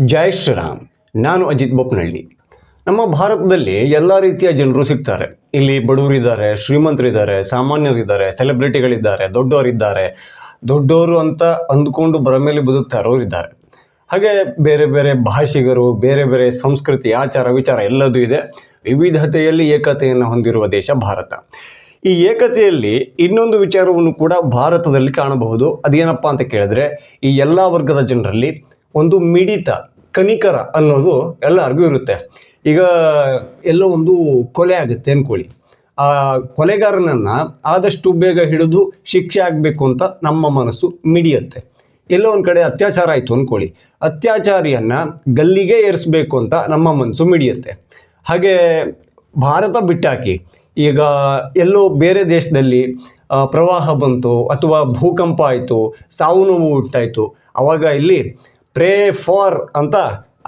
ಜೈ ಶ್ರೀರಾಮ್. ನಾನು ಅಜಿತ್ ಬೊಪ್ಪನಹಳ್ಳಿ ನಮ್ಮ ಭಾರತದಲ್ಲಿ ಎಲ್ಲ ರೀತಿಯ ಜನರು ಸಿಗ್ತಾರೆ. ಇಲ್ಲಿ ಬಡವರಿದ್ದಾರೆ, ಶ್ರೀಮಂತರಿದ್ದಾರೆ, ಸಾಮಾನ್ಯರಿದ್ದಾರೆ, ಸೆಲೆಬ್ರಿಟಿಗಳಿದ್ದಾರೆ, ದೊಡ್ಡವರಿದ್ದಾರೆ. ದೊಡ್ಡವರು ಅಂತ ಅಂದ್ಕೊಂಡು ಬರ ಮೇಲೆ ಬದುಕ್ತಾ ಇರೋರಿದ್ದಾರೆ. ಹಾಗೆ ಬೇರೆ ಬೇರೆ ಭಾಷಿಗರು, ಬೇರೆ ಬೇರೆ ಸಂಸ್ಕೃತಿ, ಆಚಾರ, ವಿಚಾರ ಎಲ್ಲದೂ ಇದೆ. ವಿವಿಧತೆಯಲ್ಲಿ ಏಕತೆಯನ್ನು ಹೊಂದಿರುವ ದೇಶ ಭಾರತ. ಈ ಏಕತೆಯಲ್ಲಿ ಇನ್ನೊಂದು ವಿಚಾರವನ್ನು ಕೂಡ ಭಾರತದಲ್ಲಿ ಕಾಣಬಹುದು. ಅದೇನಪ್ಪ ಅಂತ ಕೇಳಿದ್ರೆ, ಈ ಎಲ್ಲ ವರ್ಗದ ಜನರಲ್ಲಿ ಒಂದು ಮಿಡಿತ, ಕನಿಕರ ಅನ್ನೋದು ಎಲ್ಲರಿಗೂ ಇರುತ್ತೆ. ಈಗ ಎಲ್ಲೋ ಒಂದು ಕೊಲೆ ಆಗುತ್ತೆ ಅಂದ್ಕೊಳ್ಳಿ ಆ ಕೊಲೆಗಾರನನ್ನು ಆದಷ್ಟು ಬೇಗ ಹಿಡಿದು ಶಿಕ್ಷೆ ಆಗಬೇಕು ಅಂತ ನಮ್ಮ ಮನಸ್ಸು ಮಿಡಿಯುತ್ತೆ. ಎಲ್ಲೋ ಒಂದು ಕಡೆ ಅತ್ಯಾಚಾರ ಆಯಿತು ಅಂದ್ಕೊಳ್ಳಿ ಅತ್ಯಾಚಾರಿಯನ್ನು ಗಲ್ಲಿಗೆ ಏರಿಸಬೇಕು ಅಂತ ನಮ್ಮ ಮನಸ್ಸು ಮಿಡಿಯುತ್ತೆ. ಹಾಗೆ ಭಾರತ ಬಿಟ್ಟಾಕಿ, ಈಗ ಎಲ್ಲೋ ಬೇರೆ ದೇಶದಲ್ಲಿ ಪ್ರವಾಹ ಬಂತು ಅಥವಾ ಭೂಕಂಪ ಆಯಿತು, ಸಾವು ನೋವು ಹುಟ್ಟಾಯಿತು. ಆವಾಗ ಇಲ್ಲಿ ಪ್ರೇ ಫಾರ್ ಅಂತ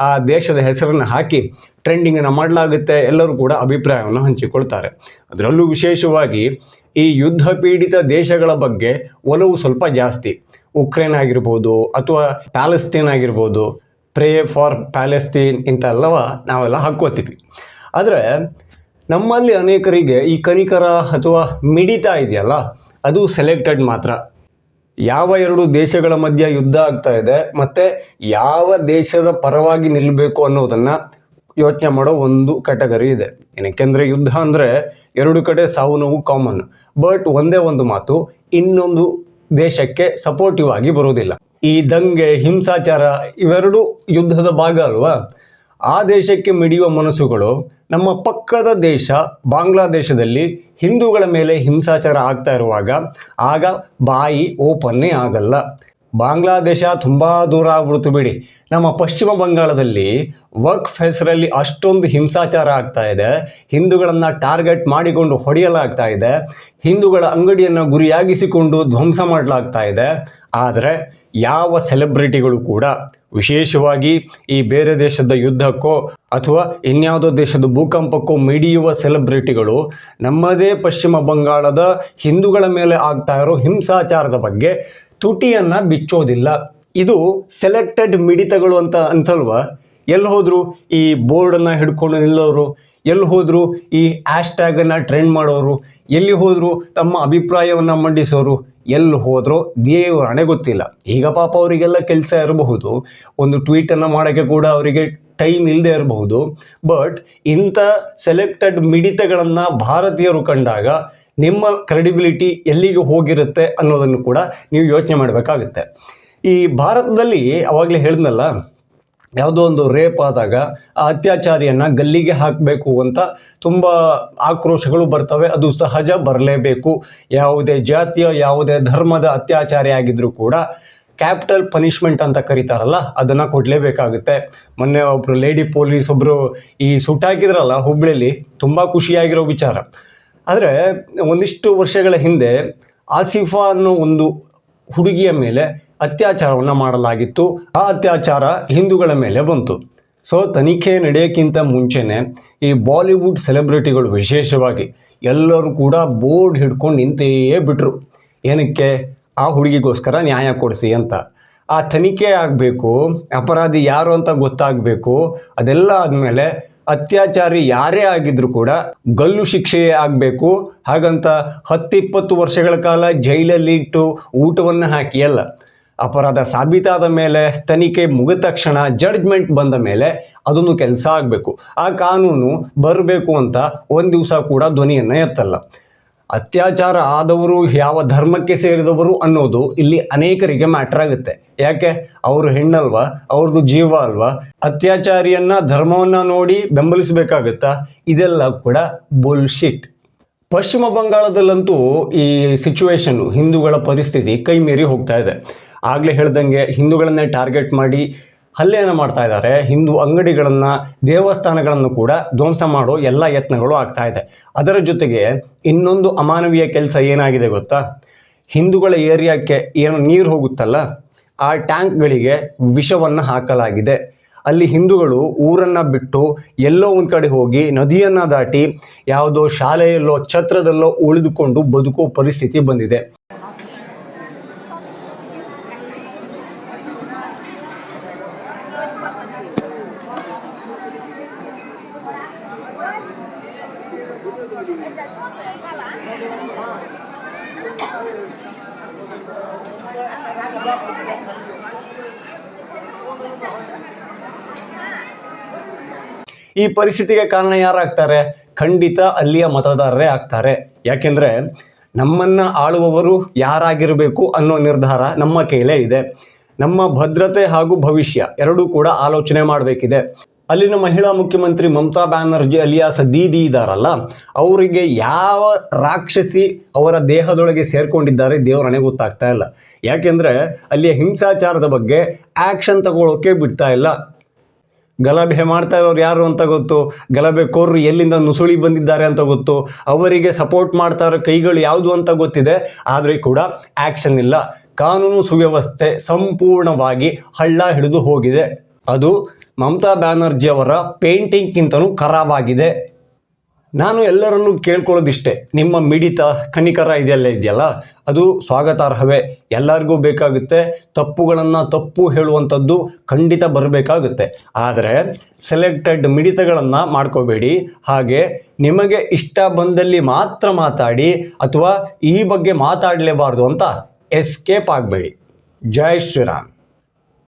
ಆ ದೇಶದ ಹೆಸರನ್ನು ಹಾಕಿ ಟ್ರೆಂಡಿಂಗನ್ನು ಮಾಡಲಾಗುತ್ತೆ. ಎಲ್ಲರೂ ಕೂಡ ಅಭಿಪ್ರಾಯವನ್ನು ಹಂಚಿಕೊಳ್ತಾರೆ. ಅದರಲ್ಲೂ ವಿಶೇಷವಾಗಿ ಈ ಯುದ್ಧ ಪೀಡಿತ ದೇಶಗಳ ಬಗ್ಗೆ ಒಲವು ಸ್ವಲ್ಪ ಜಾಸ್ತಿ. ಉಕ್ರೇನ್ ಆಗಿರ್ಬೋದು ಅಥವಾ ಪ್ಯಾಲೆಸ್ತೀನ್ ಆಗಿರ್ಬೋದು. ಪ್ರೇ ಫಾರ್ ಪ್ಯಾಲೆಸ್ತೀನ್ ಇಂತೆಲ್ಲವ ನಾವೆಲ್ಲ ಹಾಕ್ಕೋತೀವಿ. ಆದರೆ ನಮ್ಮಲ್ಲಿ ಅನೇಕರಿಗೆ ಈ ಕನಿಕರ ಅಥವಾ ಮಿಡಿತ ಇದೆಯಲ್ಲ, ಅದು ಸೆಲೆಕ್ಟೆಡ್ ಮಾತ್ರ. ಯಾವ ಎರಡು ದೇಶಗಳ ಮಧ್ಯೆ ಯುದ್ಧ ಆಗ್ತಾ ಇದೆ, ಮತ್ತು ಯಾವ ದೇಶದ ಪರವಾಗಿ ನಿಲ್ಲಬೇಕು ಅನ್ನೋದನ್ನು ಯೋಚನೆ ಮಾಡೋ ಒಂದು ಕ್ಯಾಟಗರಿ ಇದೆ. ಏನಕ್ಕೆಂದರೆ ಯುದ್ಧ ಅಂದರೆ ಎರಡು ಕಡೆ ಸಾವು ನೋವು ಕಾಮನ್ ಬಟ್ ಒಂದೇ ಒಂದು ಮಾತು, ಇನ್ನೊಂದು ದೇಶಕ್ಕೆ ಸಪೋರ್ಟಿವ್ ಆಗಿ ಬರೋದಿಲ್ಲ ಈ ದಂಗೆ, ಹಿಂಸಾಚಾರ ಇವೆರಡು ಯುದ್ಧದ ಭಾಗ ಅಲ್ವಾ? ಆ ದೇಶಕ್ಕೆ ಮಿಡಿಯುವ ಮನಸ್ಸುಗಳು ನಮ್ಮ ಪಕ್ಕದ ದೇಶ ಬಾಂಗ್ಲಾದೇಶದಲ್ಲಿ ಹಿಂದೂಗಳ ಮೇಲೆ ಹಿಂಸಾಚಾರ ಆಗ್ತಾ ಇರುವಾಗ ಆಗ ಬಾಯಿ ಓಪನ್ನೇ ಆಗಲ್ಲ. ಬಾಂಗ್ಲಾದೇಶ ತುಂಬ ದೂರ ಆಗ್ಬಿಡ್ತು ಬಿಡಿ. ನಮ್ಮ ಪಶ್ಚಿಮ ಬಂಗಾಳದಲ್ಲಿ ವರ್ಕ್ ಹೆಸರಲ್ಲಿ ಅಷ್ಟೊಂದು ಹಿಂಸಾಚಾರ ಆಗ್ತಾ ಇದೆ. ಹಿಂದೂಗಳನ್ನು ಟಾರ್ಗೆಟ್ ಮಾಡಿಕೊಂಡು ಹೊಡೆಯಲಾಗ್ತಾ ಇದೆ. ಹಿಂದೂಗಳ ಅಂಗಡಿಯನ್ನು ಗುರಿಯಾಗಿಸಿಕೊಂಡು ಧ್ವಂಸ ಮಾಡಲಾಗ್ತಾ ಇದೆ. ಆದರೆ ಯಾವ ಸೆಲೆಬ್ರಿಟಿಗಳು ಕೂಡ ವಿಶೇಷವಾಗಿ ಈ ಬೇರೆ ದೇಶದ ಯುದ್ಧಕ್ಕೋ ಅಥವಾ ಇನ್ಯಾವುದೋ ದೇಶದ ಭೂಕಂಪಕ್ಕೋ ಮಿಡಿಯುವ ಸೆಲೆಬ್ರಿಟಿಗಳು ನಮ್ಮದೇ ಪಶ್ಚಿಮ ಬಂಗಾಳದ ಹಿಂದೂಗಳ ಮೇಲೆ ಆಗ್ತಾ ಇರೋ ಹಿಂಸಾಚಾರದ ಬಗ್ಗೆ ತುಟಿಯನ್ನು ಬಿಚ್ಚೋದಿಲ್ಲ. ಇದು ಸೆಲೆಕ್ಟೆಡ್ ಮಿಡಿತಗಳು ಅಂತ ಅನ್ಸಲ್ವಾ? ಎಲ್ಲಿ ಹೋದ್ರು ಈ ಬೋರ್ಡನ್ನು ಹಿಡ್ಕೊಂಡು ನಿಲ್ಲೋರು, ಎಲ್ಲಿ ಹೋದ್ರು ಈ ಹ್ಯಾಶ್ಟ್ಯಾಗನ್ನು ಟ್ರೆಂಡ್ ಮಾಡೋರು ಎಲ್ಲಿ ಹೋದರೂ ತಮ್ಮ ಅಭಿಪ್ರಾಯವನ್ನು ಮಂಡಿಸೋರು? ಎಲ್ಲಿ ಹೋದರೂ? ದೇವ್ರ ಹಣೆ ಗೊತ್ತಿಲ್ಲ ಈಗ ಪಾಪ ಅವರಿಗೆಲ್ಲ ಕೆಲಸ ಇರಬಹುದು. ಒಂದು ಟ್ವೀಟನ್ನು ಮಾಡೋಕ್ಕೆ ಕೂಡ ಅವರಿಗೆ ಟೈಮ್ ಇಲ್ಲದೆ ಇರಬಹುದು. ಬಟ್ ಇಂಥ ಸೆಲೆಕ್ಟೆಡ್ ಮಿಡಿತಗಳನ್ನು ಭಾರತೀಯರು ಕಂಡಾಗ ನಿಮ್ಮ ಕ್ರೆಡಿಬಿಲಿಟಿ ಎಲ್ಲಿಗೆ ಹೋಗಿರುತ್ತೆ ಅನ್ನೋದನ್ನು ಕೂಡ ನೀವು ಯೋಚನೆ ಮಾಡಬೇಕಾಗುತ್ತೆ. ಈ ಭಾರತದಲ್ಲಿ ಅವಾಗಲೇ ಹೇಳಿದ್ನಲ್ಲ ಯಾವುದೋ ಒಂದು ರೇಪ್ ಆದಾಗ ಆ ಅತ್ಯಾಚಾರಿಯನ್ನು ಗಲ್ಲಿಗೆ ಹಾಕಬೇಕು ಅಂತ ತುಂಬ ಆಕ್ರೋಶಗಳು ಬರ್ತವೆ. ಅದು ಸಹಜ ಬರಲೇಬೇಕು. ಯಾವುದೇ ಜಾತಿಯ, ಯಾವುದೇ ಧರ್ಮದ ಅತ್ಯಾಚಾರಿ ಆಗಿದ್ದರೂ ಕೂಡ ಕ್ಯಾಪಿಟಲ್ ಪನಿಷ್ಮೆಂಟ್ ಅಂತ ಕರೀತಾರಲ್ಲ, ಅದನ್ನು ಕೊಡಲೇಬೇಕಾಗುತ್ತೆ. ಮೊನ್ನೆ ಒಬ್ಬರು ಲೇಡಿ ಪೊಲೀಸ್ ಒಬ್ಬರು ಈ ಸುಟ್ಟಾಕಿದ್ರಲ್ಲ ಹುಬ್ಬಳ್ಳಿಲಿ ತುಂಬ ಖುಷಿಯಾಗಿರೋ ವಿಚಾರ. ಆದರೆ ಒಂದಿಷ್ಟು ವರ್ಷಗಳ ಹಿಂದೆ ಆಸಿಫಾ ಅನ್ನೋ ಒಂದು ಹುಡುಗಿಯ ಮೇಲೆ ಅತ್ಯಾಚಾರವನ್ನು ಮಾಡಲಾಗಿತ್ತು. ಆ ಅತ್ಯಾಚಾರ ಹಿಂದೂಗಳ ಮೇಲೆ ಬಂತು. ಸೊ, ತನಿಖೆ ನಡೆಯೋಕ್ಕಿಂತ ಮುಂಚೆನೆ ಈ ಬಾಲಿವುಡ್ ಸೆಲೆಬ್ರಿಟಿಗಳು ವಿಶೇಷವಾಗಿ ಎಲ್ಲರೂ ಕೂಡ ಬೋರ್ಡ್ ಹಿಡ್ಕೊಂಡು ನಿಂತೆಯೇ ಬಿಟ್ರು. ಏನಕ್ಕೆ? ಆ ಹುಡುಗಿಗೋಸ್ಕರ ನ್ಯಾಯ ಕೊಡಿಸಿ ಅಂತ. ಆ ತನಿಖೆ ಆಗಬೇಕು, ಅಪರಾಧಿ ಯಾರು ಅಂತ ಗೊತ್ತಾಗಬೇಕು, ಅದೆಲ್ಲ ಆದಮೇಲೆ ಅತ್ಯಾಚಾರಿ ಯಾರೇ ಆಗಿದ್ರು ಕೂಡ ಗಲ್ಲು ಶಿಕ್ಷೆಯೇ ಆಗಬೇಕು. ಹಾಗಂತ ಹತ್ತಿಪ್ಪತ್ತು ವರ್ಷಗಳ ಕಾಲ ಜೈಲಲ್ಲಿ ಇಟ್ಟು ಊಟವನ್ನು ಹಾಕಿ ಅಲ್ಲ. ಅಪರಾಧ ಸಾಬೀತಾದ ಮೇಲೆ, ತನಿಖೆ ಮುಗಿದ ತಕ್ಷಣ ಜಡ್ಜ್ಮೆಂಟ್ ಬಂದ ಮೇಲೆ ಅದೊಂದು ಕೆಲಸ ಆಗಬೇಕು. ಆ ಕಾನೂನು ಬರಬೇಕು ಅಂತ ಒಂದು ದಿವಸ ಕೂಡ ಧ್ವನಿಯನ್ನು ಎತ್ತಲ್ಲ. ಅತ್ಯಾಚಾರ ಆದವರು ಯಾವ ಧರ್ಮಕ್ಕೆ ಸೇರಿದವರು ಅನ್ನೋದು ಇಲ್ಲಿ ಅನೇಕರಿಗೆ ಮ್ಯಾಟ್ರ್ ಆಗುತ್ತೆ. ಯಾಕೆ? ಅವರು ಹೆಣ್ಣಲ್ವಾ? ಅವ್ರದ್ದು ಜೀವ ಅಲ್ವಾ? ಅತ್ಯಾಚಾರಿಯನ್ನ, ಧರ್ಮವನ್ನ ನೋಡಿ ಬೆಂಬಲಿಸಬೇಕಾಗುತ್ತಾ? ಇದೆಲ್ಲ ಕೂಡ ಬುಲ್ಶಿಟ್ ಪಶ್ಚಿಮ ಬಂಗಾಳದಲ್ಲಂತೂ ಈ ಸಿಚುವೇಶನ್ ಹಿಂದೂಗಳ ಪರಿಸ್ಥಿತಿ ಕೈ ಮೀರಿ ಹೋಗ್ತಾ ಇದೆ. ಆಗಲೇ ಹೇಳ್ದಂಗೆ ಹಿಂದೂಗಳನ್ನೇ ಟಾರ್ಗೆಟ್ ಮಾಡಿ ಹಲ್ಲೆಯನ್ನು ಮಾಡ್ತಾ ಇದ್ದಾರೆ. ಹಿಂದೂ ಅಂಗಡಿಗಳನ್ನು, ದೇವಸ್ಥಾನಗಳನ್ನು ಕೂಡ ಧ್ವಂಸ ಮಾಡೋ ಎಲ್ಲ ಯತ್ನಗಳು ಆಗ್ತಾ ಇದೆ. ಅದರ ಜೊತೆಗೆ ಇನ್ನೊಂದು ಅಮಾನವೀಯ ಕೆಲಸ ಏನಾಗಿದೆ ಗೊತ್ತಾ? ಹಿಂದೂಗಳ ಏರಿಯಾಕ್ಕೆ ಏನು ನೀರು ಹೋಗುತ್ತಲ್ಲ? ಆ ಟ್ಯಾಂಕ್ಗಳಿಗೆ ವಿಷವನ್ನು ಹಾಕಲಾಗಿದೆ. ಅಲ್ಲಿ ಹಿಂದೂಗಳು ಊರನ್ನು ಬಿಟ್ಟು ಎಲ್ಲೋ ಒಂದು ಕಡೆ ಹೋಗಿ ನದಿಯನ್ನು ದಾಟಿ ಯಾವುದೋ ಶಾಲೆಯಲ್ಲೋ ಛತ್ರದಲ್ಲೋ ಉಳಿದುಕೊಂಡು ಬದುಕೋ ಪರಿಸ್ಥಿತಿ ಬಂದಿದೆ. ಈ ಪರಿಸ್ಥಿತಿಗೆ ಕಾರಣ ಯಾರಾಗ್ತಾರೆ? ಖಂಡಿತ ಅಲ್ಲಿಯ ಮತದಾರರೇ ಆಗ್ತಾರೆ. ಯಾಕೆಂದ್ರೆ ನಮ್ಮನ್ನ ಆಳುವವರು ಯಾರಾಗಿರಬೇಕು ಅನ್ನೋ ನಿರ್ಧಾರ ನಮ್ಮ ಕೈಲೇ ಇದೆ. ನಮ್ಮ ಭದ್ರತೆ ಹಾಗೂ ಭವಿಷ್ಯ ಎರಡೂ ಕೂಡ ಆಲೋಚನೆ ಮಾಡಬೇಕಿದೆ. ಅಲ್ಲಿನ ಮಹಿಳಾ ಮುಖ್ಯಮಂತ್ರಿ ಮಮತಾ ಬ್ಯಾನರ್ಜಿ ಅಲಿಯಾಸ ದೀದಿ ಇದ್ದಾರಲ್ಲ, ಅವರಿಗೆ ಯಾವ ರಾಕ್ಷಸಿ ಅವರ ದೇಹದೊಳಗೆ ಸೇರ್ಕೊಂಡಿದ್ದಾರೆ ದೇವರನೆ ಗೊತ್ತಾಗ್ತಾ ಇಲ್ಲ. ಯಾಕೆಂದ್ರೆ ಅಲ್ಲಿಯ ಹಿಂಸಾಚಾರದ ಬಗ್ಗೆ ಆಕ್ಷನ್ ತಗೊಳ್ಳೋಕೆ ಬಿಡ್ತಾ ಇಲ್ಲ. ಗಲಭೆ ಮಾಡ್ತಾ ಇರೋರು ಯಾರು ಅಂತ ಗೊತ್ತು? ಗಲಭೆ ಕೋರ್ರು ಎಲ್ಲಿಂದ ನುಸುಳಿ ಬಂದಿದ್ದಾರೆ ಅಂತ ಗೊತ್ತು? ಅವರಿಗೆ ಸಪೋರ್ಟ್ ಮಾಡ್ತಾ ಇರೋ ಕೈಗಳು ಯಾವುದು ಅಂತ ಗೊತ್ತಿದೆ? ಆದರೆ ಕೂಡ ಆಕ್ಷನ್ ಇಲ್ಲ. ಕಾನೂನು ಸುವ್ಯವಸ್ಥೆ ಸಂಪೂರ್ಣವಾಗಿ ಹಳ್ಳ ಹಿಡಿದು ಹೋಗಿದೆ. ಅದು ಮಮತಾ ಬ್ಯಾನರ್ಜಿ ಅವರ ಪೇಂಟಿಂಗ್ಗಿಂತನೂ ಖರಾಬಾಗಿದೆ ನಾನು ಎಲ್ಲರನ್ನೂ ಕೇಳ್ಕೊಳ್ಳೋದಿಷ್ಟೇ. ನಿಮ್ಮ ಮಿಡಿತ, ಕನಿಕರ ಇದೆಲ್ಲ ಇದೆಯಲ್ಲ, ಅದು ಸ್ವಾಗತಾರ್ಹವೇ. ಎಲ್ಲರಿಗೂ ಬೇಕಾಗುತ್ತೆ ತಪ್ಪುಗಳನ್ನು ತಪ್ಪು ಹೇಳುವಂಥದ್ದು ಖಂಡಿತ ಬರಬೇಕಾಗುತ್ತೆ. ಆದರೆ ಸೆಲೆಕ್ಟೆಡ್ ಮಿಡಿತಗಳನ್ನು ಮಾಡ್ಕೋಬೇಡಿ. ಹಾಗೆ ನಿಮಗೆ ಇಷ್ಟ ಬಂದಲ್ಲಿ ಮಾತ್ರ ಮಾತಾಡಿ ಅಥವಾ ಈ ಬಗ್ಗೆ ಮಾತಾಡಲೇಬಾರ್ದು ಅಂತ ಎಸ್ಕೇಪ್ ಆಗಬೇಡಿ. ಜೈ ಶ್ರೀರಾಮ್.